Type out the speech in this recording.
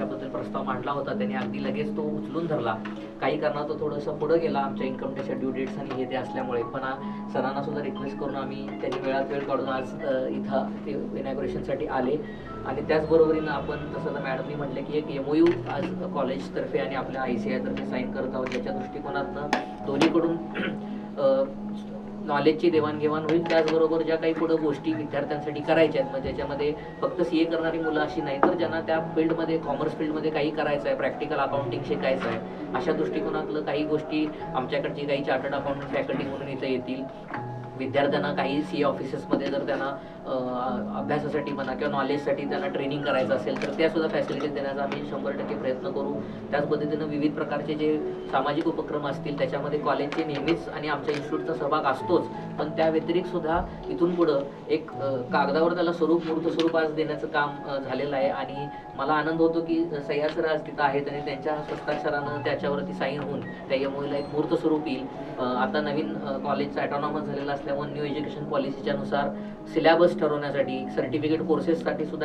याच्याबद्दल प्रस्ताव मांडला होता. त्यांनी अगदी लगेच तो उचलून धरला. काही कारणात तो थोडंसं पुढं गेला आमच्या इन्कम टॅक्सच्या ड्यू डेट्स आणि हे ते असल्यामुळे. पण सरांना सुद्धा रिक्वेस्ट करून आम्ही त्यांनी वेळात वेळ काढून आज इथं ते इनॅग्रेशनसाठी आले. आणि त्याचबरोबरीनं आपण तसं तर मॅडमनी म्हटलं की एक एम यू आज कॉलेजतर्फे आणि आपल्या आय सी आयतर्फे साईन करत आहोत. ज्याच्या दृष्टिकोनातनं दोन्हीकडून नॉलेजची देवाणघेवाण होईल. त्याचबरोबर ज्या काही पुढं गोष्टी विद्यार्थ्यांसाठी करायच्या आहेत म्हणजे ज्याच्यामध्ये फक्त सी ए करणारी मुलं अशी नाही तर ज्यांना त्या फील्डमध्ये कॉमर्स फील्डमध्ये काही करायचं आहे प्रॅक्टिकल अकाउंटिंग शिकायचं आहे अशा दृष्टिकोनातलं काही गोष्टी आमच्याकडची काही चार्टर्ड अकाउंटंट फॅकल्टी म्हणून इथं येतील. विद्यार्थ्यांना काही सी ऑफिसेसमध्ये जर त्यांना अभ्यासासाठी म्हणा किंवा नॉलेजसाठी त्यांना ट्रेनिंग करायचं असेल तर त्या सुद्धा फॅसिलिटीज देण्याचा आम्ही शंभर टक्के प्रयत्न करू. त्याच पद्धतीनं विविध प्रकारचे जे सामाजिक उपक्रम असतील त्याच्यामध्ये कॉलेजचे नेहमीच आणि आमच्या इन्स्टिट्यूटचा सहभाग असतोच. पण त्या व्यतिरिक्त सुद्धा इथून पुढं एक कागदावर त्याला स्वरूप मूर्त स्वरूप आज देण्याचं काम झालेलं आहे. आणि मला आनंद होतो की सह्याद सर आज तिथं आहेत आणि त्यांच्या हस्ताक्षरानं त्याच्यावरती साईन होऊन त्या एमओला एक मूर्त स्वरूप येईल. आता नवीन कॉलेजचा कॉलेजचं ॲटॉनॉमस झालेलं असल्यामुळे न्यू एज्युकेशन पॉलिसीच्या नुसार सिलेबस ठरवण्यासाठी सर्टिफिकेट कोर्सेससाठी सुद्धा